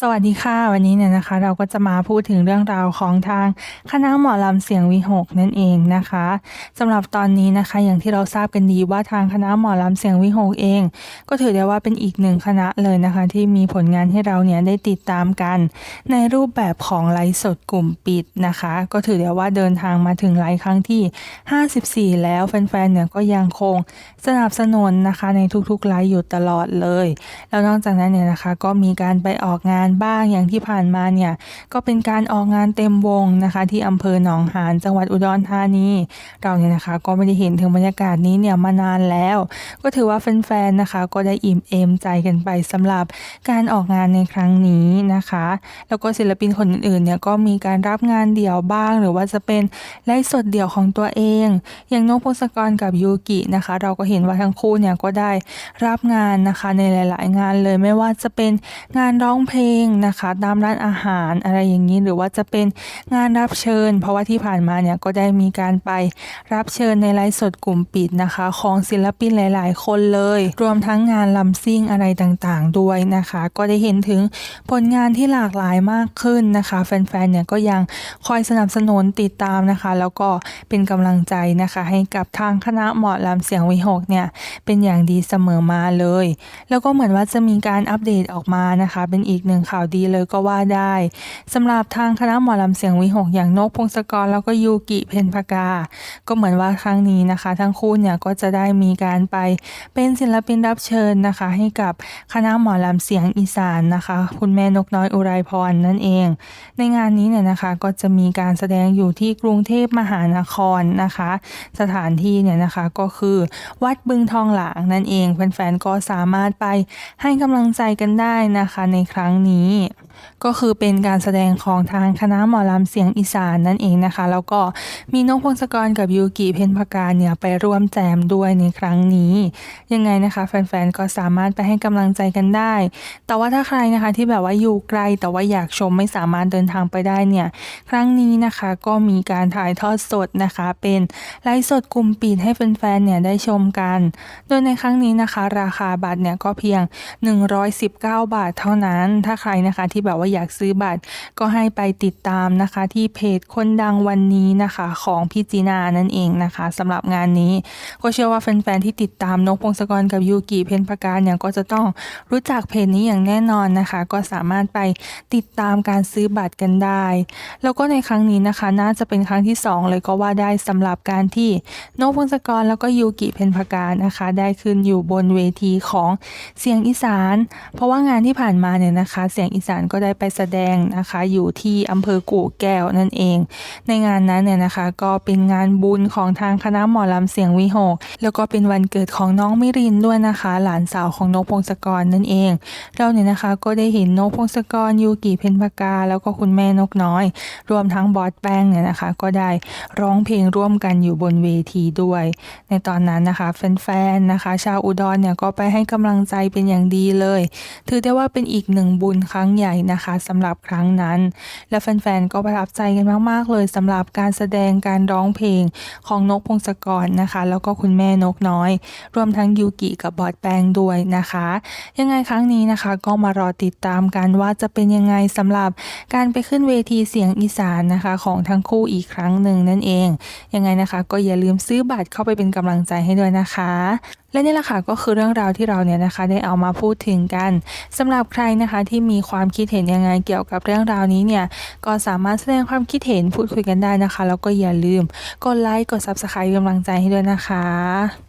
สวัสดีค่ะ วันนี้เนี่ยนะคะ เราก็จะมาพูดถึงเรื่องราวของทางคณะหมอลำเสียงวิหกนั่นเองนะคะสำหรับตอนนี้นะคะ อย่างที่เราทราบกันดีว่าทางคณะหมอลำเสียงวิหกเอง ก็ถือได้ว่าเป็นอีกหนึ่งคณะเลยนะคะ ที่มีผลงานให้เราเนี่ยได้ติดตามกัน ในรูปแบบของไลฟ์สดกลุ่มปิดนะคะ ก็ถือได้ว่าเดินทางมาถึงไลฟ์ครั้งที่ 54 แล้วแฟนๆเนี่ยก็ยังคงสนับสนุนนะคะ ในทุกๆไลฟ์อยู่ตลอดเลย แล้วนอกจากนั้นเนี่ยนะคะ ก็มีการไปออกงานานบ้างอย่างที่ผ่านมาเนี่ยก็เป็นการออกงานเต็มวงนะคะ ที่อำเภอหนองหานจังหวัดอุดรธานีเราเนี่ยนะคะก็ไม่ได้เห็นถึงบรรยากาศนี้เนี่ยมานานแล้ว ก็ถือว่าแฟนๆนะคะ ก็ได้อิ่มเอมใจกันไปสำหรับการออกงานในครั้งนี้นะคะ แล้วก็ศิลปินคนอื่นๆเนี่ยก็มีการรับงานเดี่ยวบ้าง หรือว่าจะเป็นไลฟ์สดเดี่ยวของตัวเอง อย่างนกพงศกรกับยูกินะคะ เราก็เห็นว่าทั้งคู่เนี่ยก็ได้รับงานนะคะในหลาย ๆ งานเลยไม่ว่าจะเป็นงานร้องเพลงนะคะตามร้านอาหารอะไรอย่างนี้หรือว่าจะเป็นงานรับเชิญ เพราะว่าที่ผ่านมาเนี่ยก็ได้มีการไปรับเชิญในไลฟ์สดกลุ่มปิดนะคะ ของศิลปินหลาย ๆ คนเลย รวมทั้งงานลำซิ่งอะไรต่างๆ ด้วยนะคะ ก็ได้เห็นถึงผลงานที่หลากหลายมากขึ้นนะคะ แฟนๆเนี่ยก็ยังคอยสนับสนุนติดตามนะคะ แล้วก็เป็นกำลังใจนะคะ ให้กับทางคณะหมอลำเสียงวิหกเนี่ยเป็นอย่างดีเสมอมาเลย แล้วก็เหมือนว่าจะมีการอัปเดตออกมานะคะ เป็นอีกหนึ่งข่าวดีเลยก็ว่าได้สำหรับทางคณะหมอลำเสียงวิหกอย่างนกพงศกรแล้วก็ยูกิเพนพกา ก็เหมือนว่าครั้งนี้นะคะ ทั้งคู่เนี่ยก็จะได้มีการไปเป็นศิลปินรับเชิญนะคะ ให้กับคณะหมอลำเสียงอีสานนะคะ คุณแม่นกน้อยอุไรพรนั่นเอง ในงานนี้เนี่ยนะคะก็จะมีการแสดงอยู่ที่กรุงเทพมหานครนะคะ สถานที่เนี่ยนะคะก็คือวัดบึงทองหลางนั่นเองแฟนๆก็สามารถไปให้กำลังใจกันได้นะคะในครั้งนี้ก็คือเป็นการแสดงของทางคณะหมอลำเสียงอีสานนั่นเองนะคะ แล้วก็มีนกพงศกรกับยูกิเพนพการเนี่ยไปร่วมแจมด้วยในครั้งนี้ ยังไงนะคะ แฟนๆ ก็สามารถไปให้กำลังใจกันได้ แต่ว่าถ้าใครนะคะที่แบบว่าอยู่ไกลแต่ว่าอยากชมไม่สามารถเดินทางไปได้เนี่ย ครั้งนี้นะคะก็มีการถ่ายทอดสดนะคะ เป็นไลฟ์สดกลุ่มปิดให้แฟนๆ เนี่ยได้ชมกัน โดยในครั้งนี้นะคะ ราคาบัตรเนี่ยก็เพียง 119 บาทเท่านั้น ถ้าใครนะคะที่แบบว่าอยากซื้อบัตร ก็ให้ไปติดตามนะคะ ที่เพจคนดังวันนี้นะคะ ของพี่จีนานั่นเองนะคะสำหรับงานนี้ ก็เชื่อว่าแฟนๆที่ติดตามนกพงศกรกับยูกิเพนพกาเนี่ยก็จะต้องรู้จักเพจนี้อย่างแน่นอนนะคะ ก็สามารถไปติดตามการซื้อบัตรกันได้ แล้วก็ในครั้งนี้นะคะ น่าจะเป็นครั้งที่ 2 เลยก็ว่าได้สำหรับการที่นกพงศกรแล้วก็ยูกิเพนพการนะคะ ได้ขึ้นอยู่บนเวทีของเสียงอีสาน เพราะว่างานที่ผ่านมาเนี่ยนะคะ เสียงอีสานก็ได้ไปแสดงนะคะอยู่ที่อำเภอกู่แก้วนั่นเอง ในงานนั้นเนี่ยนะคะก็เป็นงานบุญของทางคณะหมอลำเสียงวิหก แล้วก็เป็นวันเกิดของน้องมิรินด้วยนะคะ หลานสาวของนกพงศกรนั่นเอง เราเนี่ยนะคะก็ได้เห็นนกพงศกรยูกิเพนพกา แล้วก็คุณแม่นกน้อย รวมทั้งบอสแป้งเนี่ยนะคะ ก็ได้ร้องเพลงร่วมกันอยู่บนเวทีด้วย ในตอนนั้นนะคะแฟนๆนะคะ ชาวอุดรเนี่ยก็ไปให้กำลังใจเป็นอย่างดีเลย ถือได้ว่าเป็นอีกหนึ่งบุญครั้งใหญ่นะคะสำหรับครั้งนั้น และแฟนๆก็ประทับใจกันมากๆเลยสำหรับการแสดงการร้องเพลงของนกพงศกรนะคะ แล้วก็คุณแม่นกน้อย รวมทั้งยูกิกับบอสแปงด้วยนะคะ ยังไงครั้งนี้นะคะ ก็มารอติดตามกันว่าจะเป็นยังไงสำหรับการไปขึ้นเวทีเสียงอีสานนะคะของทั้งคู่อีกครั้งหนึ่งนั่นเอง ยังไงนะคะ ก็อย่าลืมซื้อบัตรเข้าไปเป็นกำลังใจให้ด้วยนะคะและนี่แหละค่ะก็คือเรื่องราวที่เราเนี่ยนะคะได้เอามาพูดถึงกันสำหรับใครนะคะที่มีความคิดเห็นยังไงเกี่ยวกับเรื่องราวนี้เนี่ยก็สามารถแสดงความคิดเห็นพูดคุยกันได้นะคะ แล้วก็อย่าลืมกดไลค์กด Subscribe กำลังใจให้ด้วยนะคะ